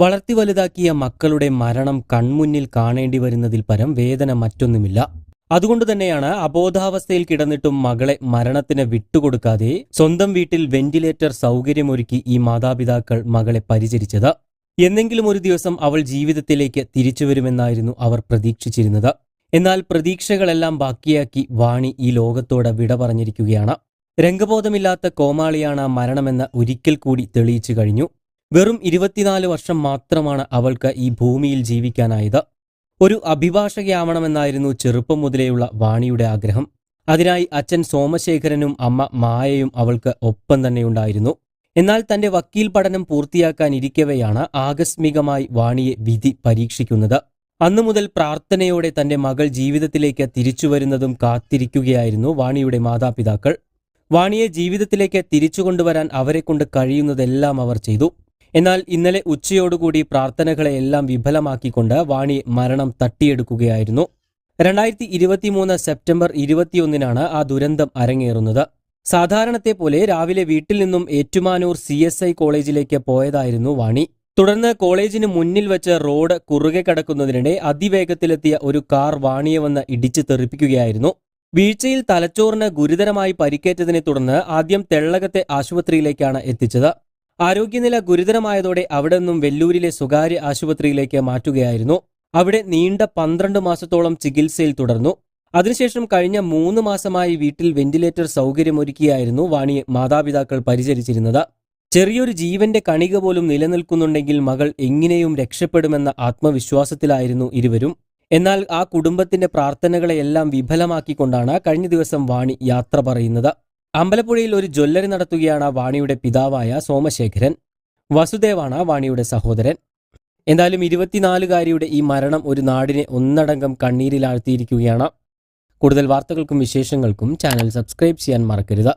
വളർത്തി വലുതാക്കിയ മക്കളുടെ മരണം കൺമുന്നിൽ കാണേണ്ടി വരുന്നതിൽ പരം വേദന മറ്റൊന്നുമില്ല. അതുകൊണ്ട് തന്നെയാണ് അബോധാവസ്ഥയിൽ കിടന്നിട്ടും മകളെ മരണത്തിന് വിട്ടുകൊടുക്കാതെ സ്വന്തം വീട്ടിൽ വെന്റിലേറ്റർ സൗകര്യമൊരുക്കി ഈ മാതാപിതാക്കൾ മകളെ പരിചരിച്ചത്. എന്നെങ്കിലും ഒരു ദിവസം അവൾ ജീവിതത്തിലേക്ക് തിരിച്ചുവരുമെന്നായിരുന്നു അവർ പ്രതീക്ഷിച്ചിരുന്നത്. എന്നാൽ പ്രതീക്ഷകളെല്ലാം ബാക്കിയാക്കി വാണി ഈ ലോകത്തോട് വിട പറഞ്ഞിരിക്കുകയാണ്. രംഗബോധമില്ലാത്ത കോമാളിയാണ് മരണമെന്ന് ഒരിക്കൽ കൂടി തെളിയിച്ചു കഴിഞ്ഞു. വെറും ഇരുപത്തിനാല് വർഷം മാത്രമാണ് അവൾക്ക് ഈ ഭൂമിയിൽ ജീവിക്കാനായത്. ഒരു അഭിഭാഷകയാവണമെന്നായിരുന്നു ചെറുപ്പം മുതലേയുള്ള വാണിയുടെ ആഗ്രഹം. അതിനായി അച്ഛൻ സോമശേഖരനും അമ്മ മായയും അവൾക്ക് ഒപ്പം തന്നെയുണ്ടായിരുന്നു എന്നാൽ തന്റെ വക്കീൽ പഠനം പൂർത്തിയാക്കാനിരിക്കവെയാണ് ആകസ്മികമായി വാണിയെ വിധി പരീക്ഷിക്കുന്നത്. അന്നു മുതൽ പ്രാർത്ഥനയോടെ തന്റെ മകൾ ജീവിതത്തിലേക്ക് തിരിച്ചുവരുന്നതും കാത്തിരിക്കുകയായിരുന്നു വാണിയുടെ മാതാപിതാക്കൾ. വാണിയെ ജീവിതത്തിലേക്ക് തിരിച്ചുകൊണ്ടുവരാൻ അവരെക്കൊണ്ട് കഴിയുന്നതെല്ലാം അവർ ചെയ്തു. എന്നാൽ ഇന്നലെ ഉച്ചയോടുകൂടി പ്രാർത്ഥനകളെയെല്ലാം വിഫലമാക്കിക്കൊണ്ട് വാണി മരണം തട്ടിയെടുക്കുകയായിരുന്നു. രണ്ടായിരത്തി ഇരുപത്തിമൂന്ന് സെപ്റ്റംബർ ഇരുപത്തിയൊന്നിനാണ് ആ ദുരന്തം അരങ്ങേറുന്നത്. സാധാരണത്തെ പോലെ രാവിലെ വീട്ടിൽ നിന്നും ഏറ്റുമാനൂർ സി എസ് ഐ കോളേജിലേക്ക് പോയതായിരുന്നു വാണി. തുടർന്ന് കോളേജിന് മുന്നിൽ വെച്ച് റോഡ് കുറുകെ കടക്കുന്നതിനിടെ അതിവേഗത്തിലെത്തിയ ഒരു കാർ വാണിയെ വന്ന് ഇടിച്ചു തെറിപ്പിക്കുകയായിരുന്നു. വീഴ്ചയിൽ തലച്ചോറിന് ഗുരുതരമായി പരിക്കേറ്റതിനെ തുടർന്ന് ആദ്യം തെള്ളകത്തെ ആശുപത്രിയിലേക്കാണ് എത്തിച്ചത്. ആരോഗ്യനില ഗുരുതരമായതോടെ അവിടെ നിന്നും വെല്ലൂരിലെ സ്വകാര്യ ആശുപത്രിയിലേക്ക് മാറ്റുകയായിരുന്നു. അവിടെ നീണ്ട പന്ത്രണ്ട് മാസത്തോളം ചികിത്സയിൽ തുടർന്നു. അതിനുശേഷം കഴിഞ്ഞ മൂന്ന് മാസമായി വീട്ടിൽ വെന്റിലേറ്റർ സൗകര്യമൊരുക്കിയായിരുന്നു വാണിയെ മാതാപിതാക്കൾ പരിചരിച്ചിരുന്നത്. ചെറിയൊരു ജീവന്റെ കണിക പോലും നിലനിൽക്കുന്നുണ്ടെങ്കിൽ മകൾ എങ്ങനെയും രക്ഷപ്പെടുമെന്ന ആത്മവിശ്വാസത്തിലായിരുന്നു ഇരുവരും. എന്നാൽ ആ കുടുംബത്തിന്റെ പ്രാർത്ഥനകളെയെല്ലാം വിഫലമാക്കിക്കൊണ്ടാണ് കഴിഞ്ഞ ദിവസം വാണി യാത്ര പറയുന്നത്. അമ്പലപ്പുഴയിൽ ഒരു ജ്വല്ലറി നടത്തുകയാണ് വാണിയുടെ പിതാവായ സോമശേഖരൻ. വസുദേവാണ് വാണിയുടെ സഹോദരൻ. എന്തായാലും ഇരുപത്തിനാലുകാരിയുടെ ഈ മരണം ഒരു നാടിനെ ഒന്നടങ്കം കണ്ണീരിലാഴ്ത്തിയിരിക്കുകയാണ്. കൂടുതൽ വാർത്തകൾക്കും വിശേഷങ്ങൾക്കും ചാനൽ സബ്സ്ക്രൈബ് ചെയ്യാൻ മറക്കരുത്.